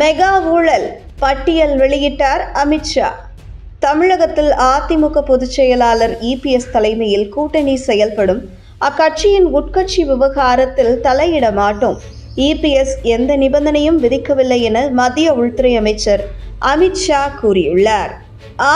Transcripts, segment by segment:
Mega ஊழல் பட்டியல் வெளியிட்டார் அமித்ஷா தமிழகத்தில் அதிமுக பொதுச் செயலாளர் இபிஎஸ் தலைமையில் கூட்டணி செயல்படும். அக்கட்சியின் உட்கட்சி விவகாரத்தில் தலையிட மாட்டோம். இபிஎஸ் எந்த நிபந்தனையும் விதிக்கவில்லை என மத்திய உள்துறை அமைச்சர் அமித்ஷா கூறியுள்ளார்.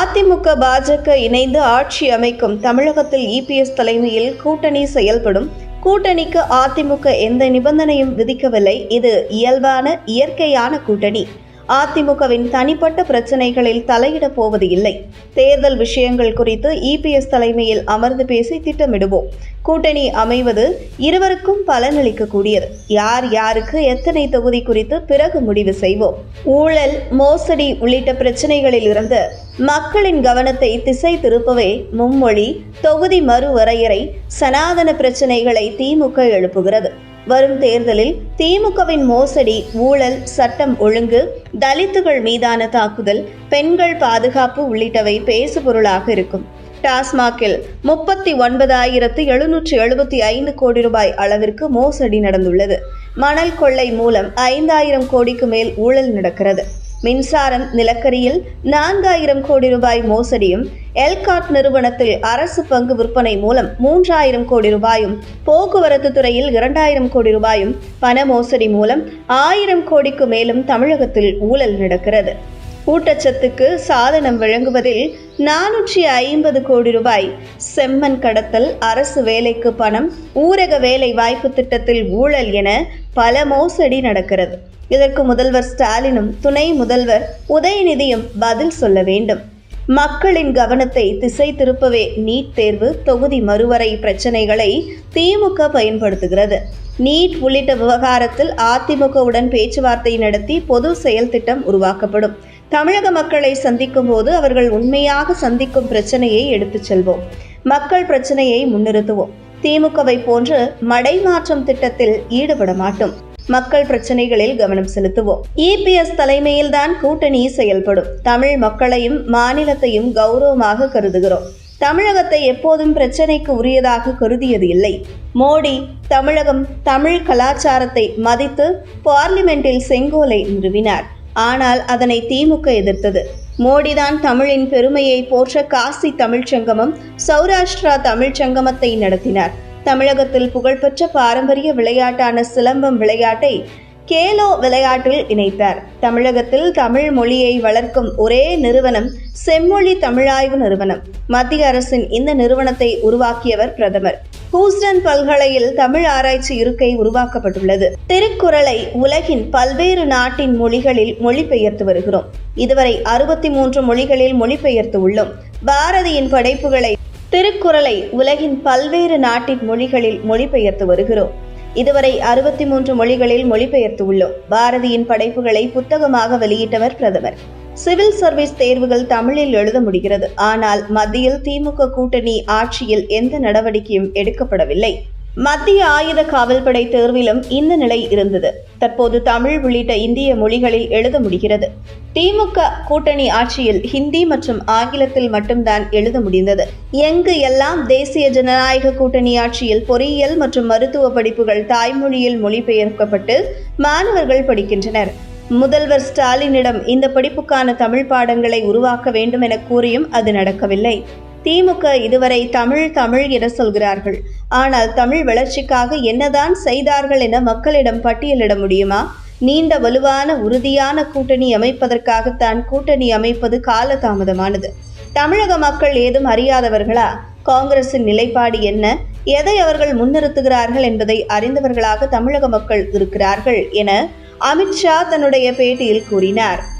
அதிமுக பாஜக இணைந்து ஆட்சி அமைக்கும் தமிழகத்தில் இபிஎஸ் தலைமையில் கூட்டணி செயல்படும். கூட்டணிக்கு அதிமுக எந்த நிபந்தனையும் விதிக்கவில்லை. இது இயல்பான இயற்கையான கூட்டணி. அதிமுகவின் தனிப்பட்ட பிரச்சனைகளில் தலையிடப் போவது இல்லை. தேர்தல் விஷயங்கள் குறித்து இபிஎஸ் தலைமையில் அமர்ந்து பேசி திட்டமிடுவோம். கூட்டணி அமைவது இருவருக்கும் பலனளிக்கக்கூடியது. யார் யாருக்கு எத்தனை தொகுதி குறித்து பிறகு முடிவு செய்வோம். ஊழல் மோசடி உள்ளிட்ட பிரச்சனைகளில் இருந்து மக்களின் கவனத்தை திசை திருப்பவே மும்மொழி தொகுதி மறுவரையறை சனாதன பிரச்சனைகளை திமுக எழுப்புகிறது. வரும் தேர்தலில் திமுகவின் மோசடி ஊழல் சட்டம் ஒழுங்கு தலித்துகள் மீதான தாக்குதல் பெண்கள் பாதுகாப்பு உள்ளிட்டவை பேசுபொருளாக இருக்கும். டாஸ்மாகில் முப்பத்தி ஒன்பதாயிரத்து எழுநூற்று எழுபத்தி ஐந்து கோடி ரூபாய் அளவிற்கு மோசடி நடந்துள்ளது. மணல் கொள்ளை மூலம் ஐந்தாயிரம் கோடிக்கு மேல் ஊழல் நடக்கிறது. மின்சாரம் நிலக்கரியில் நான்காயிரம் கோடி ரூபாய் மோசடியும் எல்காட் நிறுவனத்தில் அரசு பங்கு விற்பனை மூலம் மூன்றாயிரம் கோடி ரூபாயும் போக்குவரத்து துறையில் இரண்டாயிரம் கோடி ரூபாயும் பண மோசடி மூலம் ஆயிரம் கோடிக்கு மேலும் தமிழகத்தில் ஊழல் நடக்கிறது. ஊட்டச்சத்துக்கு சாதனம் வழங்குவதில் நானூற்றி ஐம்பது கோடி ரூபாய். செம்மண் கடத்தல் அரசு வேலைக்கு பணம் ஊரக வேலை வாய்ப்பு திட்டத்தில் ஊழல் என பல மோசடி நடக்கிறது. இதற்கு முதல்வர் ஸ்டாலினும் துணை முதல்வர் உதயநிதியும் பதில் சொல்ல வேண்டும். மக்களின் கவனத்தை திசை திருப்பவே நீட் தேர்வு தொகுதி மறுவரை பிரச்சனைகளை திமுக பயன்படுத்துகிறது. நீட் உள்ளிட்ட விவகாரத்தில் அதிமுகவுடன் பேச்சுவார்த்தை நடத்தி பொது செயல் திட்டம் உருவாக்கப்படும். தமிழக மக்களை சந்திக்கும் போது அவர்கள் உண்மையாக சந்திக்கும் பிரச்சனையை எடுத்துச் செல்வோம். மக்கள் பிரச்சனையை முன்னிறுத்துவோம். திமுகவை போன்று மடைமாற்றம் திட்டத்தில் ஈடுபட மாட்டோம் மக்கள் பிரச்சனைகளில் கவனம் செலுத்துவோம். இபிஎஸ் தலைமையில் தான் கூட்டணி செயல்படும். தமிழ் மக்களையும் மாநிலத்தையும் கௌரவமாக கருதுகிறோம். தமிழகத்தை எப்போதும் பிரச்சனைக்கு உரியதாக கருதியது இல்லை. மோடி தமிழகம் தமிழ் கலாச்சாரத்தை மதித்து பார்லிமெண்டில் செங்கோலை நிறுவினார். ஆனால் அதனை திமுக எதிர்த்தது. மோடிதான் தமிழின் பெருமையை போற்ற காசி தமிழ்ச்சங்கமம் சௌராஷ்டிரா தமிழ்ச்சங்கமத்தை நடத்தினார். தமிழகத்தில் புகழ்பெற்ற பாரம்பரிய விளையாட்டான சிலம்பம் விளையாட்டை கேலோ விளையாட்டில் இணைத்தார். தமிழகத்தில் தமிழ் மொழியை வளர்க்கும் ஒரே நிறுவனம் செம்மொழி தமிழாய்வு நிறுவனம். மத்திய அரசின் இந்த நிறுவனத்தை உருவாக்கியவர் பிரதமர். ஹூஸ்டன் பல்கலையில் தமிழ் ஆராய்ச்சி இருக்கை உருவாக்கப்பட்டுள்ளது. திருக்குறளை உலகின் பல்வேறு நாட்டின் மொழிகளில் மொழிபெயர்த்து வருகிறோம். இதுவரை அறுபத்தி மூன்று மொழிகளில் மொழிபெயர்த்து உள்ளோம். பாரதியின் படைப்புகளை திருக்குறளை உலகின் பல்வேறு நாட்டின் மொழிகளில் மொழிபெயர்த்து வருகிறோம். இதுவரை அறுபத்தி மூன்று மொழிகளில் மொழிபெயர்த்து உள்ளோம் பாரதியின் படைப்புகளை புத்தகமாக வெளியிட்டவர் பிரதமர். சிவில் சர்வீஸ் தேர்வுகள் தமிழில் எழுத முடிகிறது. ஆனால் மத்தியில் திமுக கூட்டணி ஆட்சியில் எந்த நடவடிக்கையும் எடுக்கப்படவில்லை. மத்திய ஆயுத காவல்படை தேர்விலும் இந்த நிலை இருந்தது. தற்போது தமிழ் உள்ளிட்ட இந்திய மொழிகளில் எழுத முடிகிறது. திமுக கூட்டணி ஆட்சியில் ஹிந்தி மற்றும் ஆங்கிலத்தில் மட்டும்தான் எழுத முடிந்தது. எங்கு எல்லாம் தேசிய ஜனநாயக கூட்டணி ஆட்சியில் பொறியியல் மற்றும் மருத்துவ படிப்புகள் தாய்மொழியில் மொழிபெயர்க்கப்பட்டு மாணவர்கள் படிக்கின்றனர். முதல்வர் ஸ்டாலினிடம் இந்த படிப்புக்கான தமிழ் பாடங்களை உருவாக்க வேண்டும் என கூறியும் அது நடக்கவில்லை. திமுக இதுவரை தமிழ் தமிழ் என சொல்கிறார்கள். ஆனால் தமிழ் வளர்ச்சிக்காக என்னதான் செய்தார்கள் என மக்களிடம் பட்டியலிட முடியுமா? நீண்ட வலுவான உறுதியான கூட்டணி அமைப்பதற்காகத்தான் கூட்டணி அமைப்பது காலதாமதமானது. தமிழக மக்கள் ஏதும் அறியாதவர்களா? காங்கிரசின் நிலைப்பாடு என்ன? எதை அவர்கள் முன்னிறுத்துகிறார்கள் என்பதை அறிந்தவர்களாக தமிழக மக்கள் இருக்கிறார்கள் என அமித்ஷா தன்னுடைய பேட்டியில் கூறினார்.